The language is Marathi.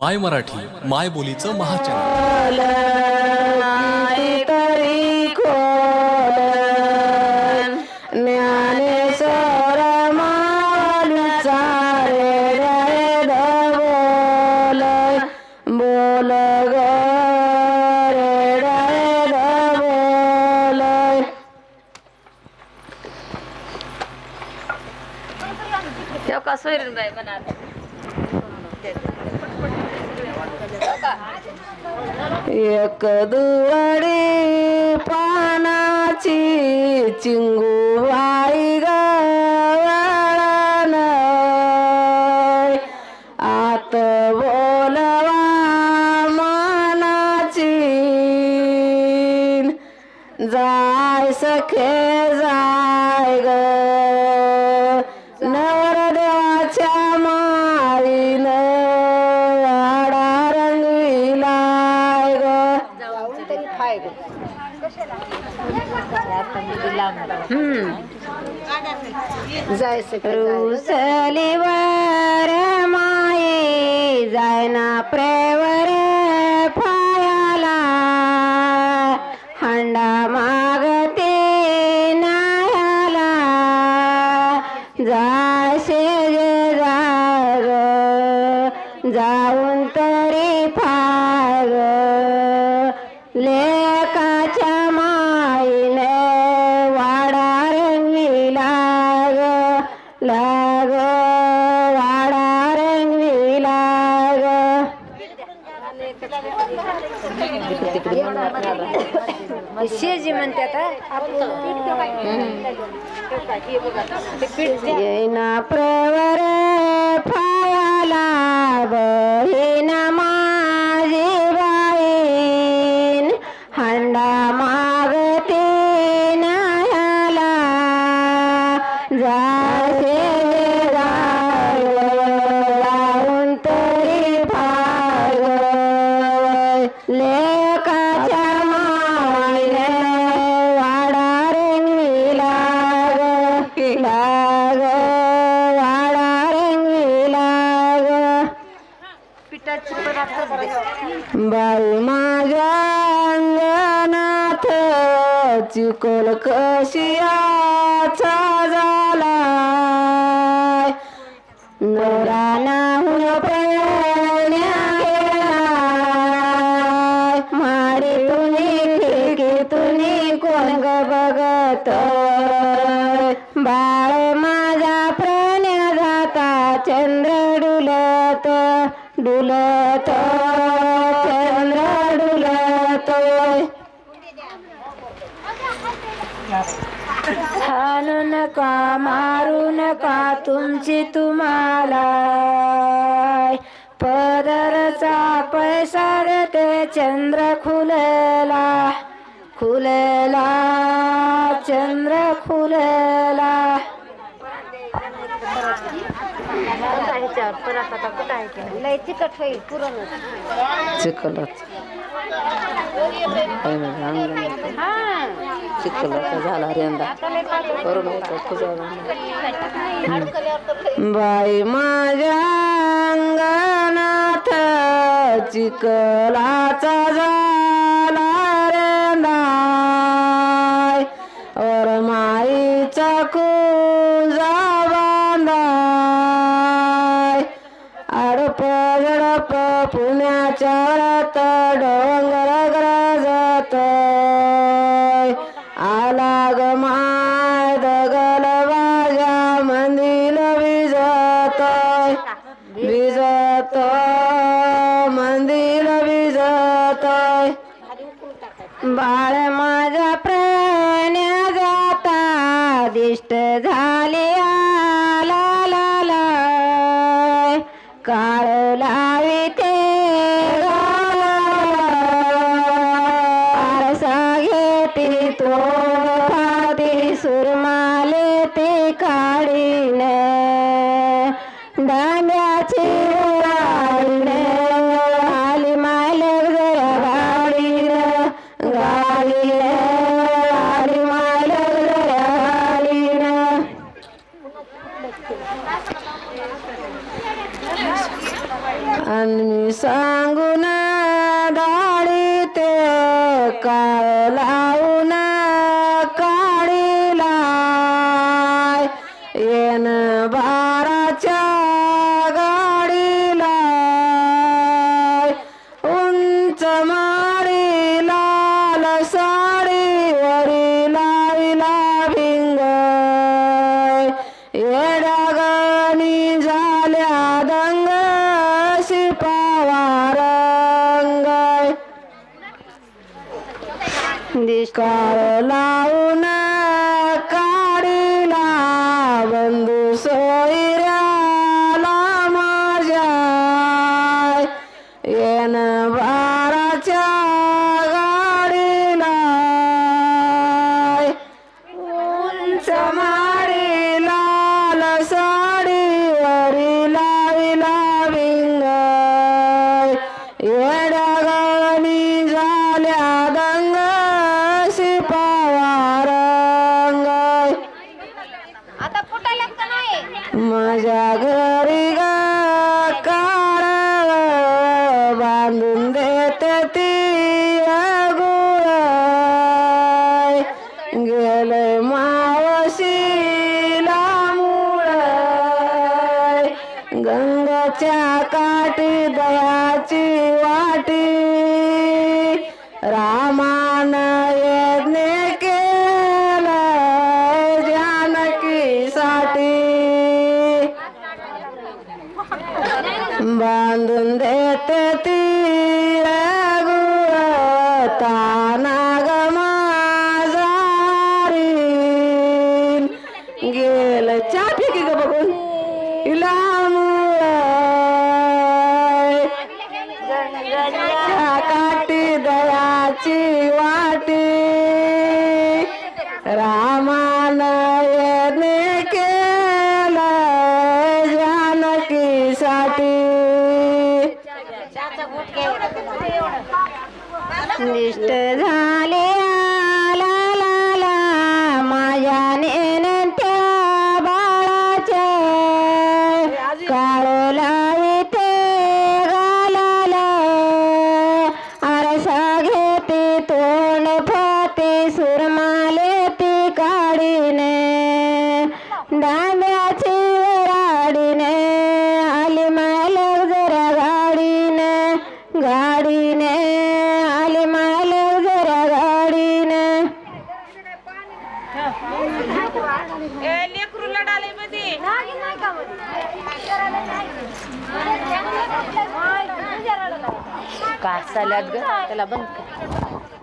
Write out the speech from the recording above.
माय मराठी माय बोलीचं महाचॅनल बाय खोल ज्ञानेश्वर माल चारे रे बोल बोल ग रे रे बोल का सोयरीन बाई म्हणा एक दुवाडी पानाची चिंगू बाई गवळण आत बोलवा मनाची. जाय सखे रुसलीवर माये जायना प्रेवर फायाला हंडा मागते नायाला. जायसे जे जाग जाऊन तरी फाग. ले शेजी म्हणतात येईना प्रवर फायाला लेकाच्या वाडा रंगवी लाग लाग वाडा लाग बाई माझ्या अंगणात चिकोल कशियाचा झाला? तर बाळ माझा प्राण्या जाता चंद्र डुलत. डुलत चंद्र डुलत. हाणू नका मारू नका तुमची तुम्हाला. पदरचा पैसा देते चंद्र खुलला खुलला. चंद्र फुलला. चिकट होईल झाला रेंदा बाई माझ्या अंगणात चिखलाचा डोंगर ग्रजत आला ग माय दगल बाजा मंदिर विजत विजत मंदिर विजत बाळ माझ्या प्राण्या जाता दिष्ट झाले. ती तो फादी सुरमाले ती काढीन. धान्याची वाळीन आली माले जरा गाडीन गाडीन आली माल जरा गाडीन आणि सांगून गाडी काला दिष्कार लावून माझ्या घरी गाकार बांधून देत ती गुळ गेलय मावशीला मुळ गंगाच्या काठी दयाची वाटी. रामानय नागमाजारी गेल चा फेकी ग बघून. इला काटी दयाची वाटी. रा I Mr. लेकरूला डाले मध्ये ग त्याला बंद